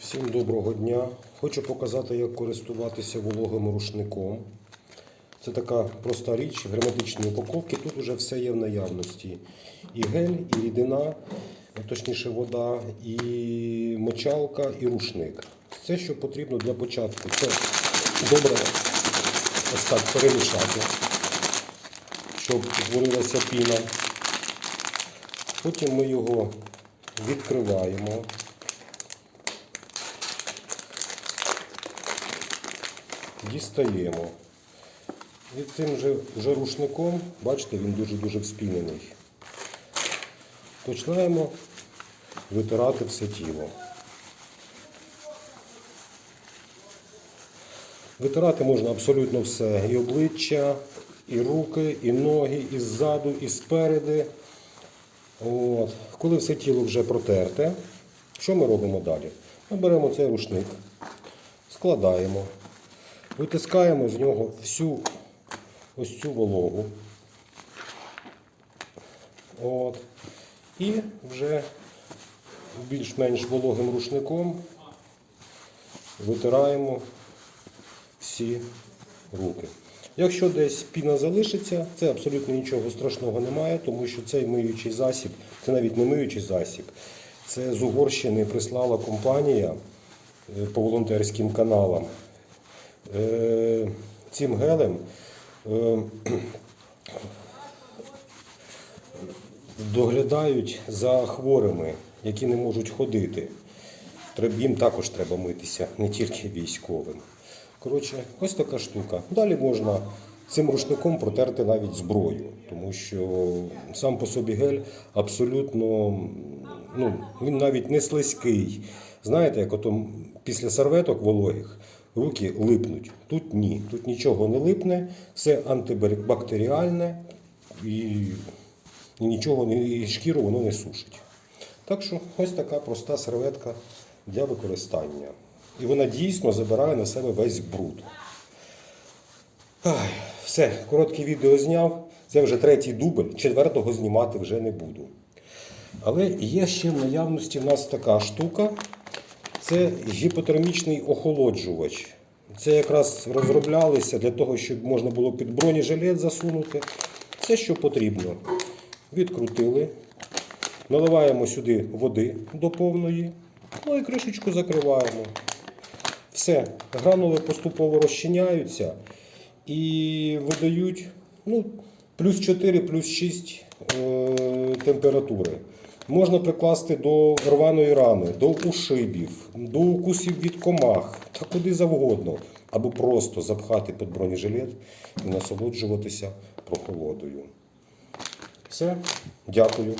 Всім доброго дня. Хочу показати, як користуватися вологим рушником. Це така проста річ в герметичній упаковці. Тут вже все є в наявності. І гель, і рідина, точніше вода, і мочалка, і рушник. Все, що потрібно для початку, це добре ось так перемішати, щоб утворилася піна. Потім ми його відкриваємо. Дістаємо. І цим же вже рушником, бачите, він дуже-дуже вспінений. Починаємо витирати все тіло. Витирати можна абсолютно все. І обличчя, і руки, і ноги, і ззаду, і спереди. От. Коли все тіло вже протерте, що ми робимо далі? Ми беремо цей рушник, складаємо, витискаємо з нього всю ось цю вологу. От. І вже більш-менш вологим рушником витираємо всі руки. Якщо десь піна залишиться, це абсолютно нічого страшного немає, тому що цей миючий засіб, це навіть не миючий засіб, це з Угорщини прислала компанія е, по волонтерським каналам. Е, Цим гелем е, доглядають за хворими, які не можуть ходити. Їм також треба митися, не тільки військовим. Коротше, ось така штука. Далі можна цим рушником протерти навіть зброю, тому що сам по собі гель абсолютно ну, він навіть не слизький. Знаєте, як ото після серветок вологих руки липнуть. Тут ні, тут нічого не липне, все антибактеріальне і, нічого не і шкіру воно не сушить. Так що ось така проста серветка для використання. І вона дійсно забирає на себе весь бруд. Ай, все, коротке відео зняв. Це вже третій дубль, четвертого знімати вже не буду. Але є ще в наявності в нас така штука. Це гіпотермічний охолоджувач. Це якраз розроблялися для того, щоб можна було під бронежилет засунути. Все, що потрібно. Відкрутили. Наливаємо сюди води до повної. Ну і кришечку закриваємо. Все, гранули поступово розчиняються і видають ну, плюс 4, плюс 6 е, температури. Можна прикласти до рваної рани, до ушибів, до укусів від комах та куди завгодно. Або просто запхати під бронежилет і насолоджуватися прохолодою. Все, дякую.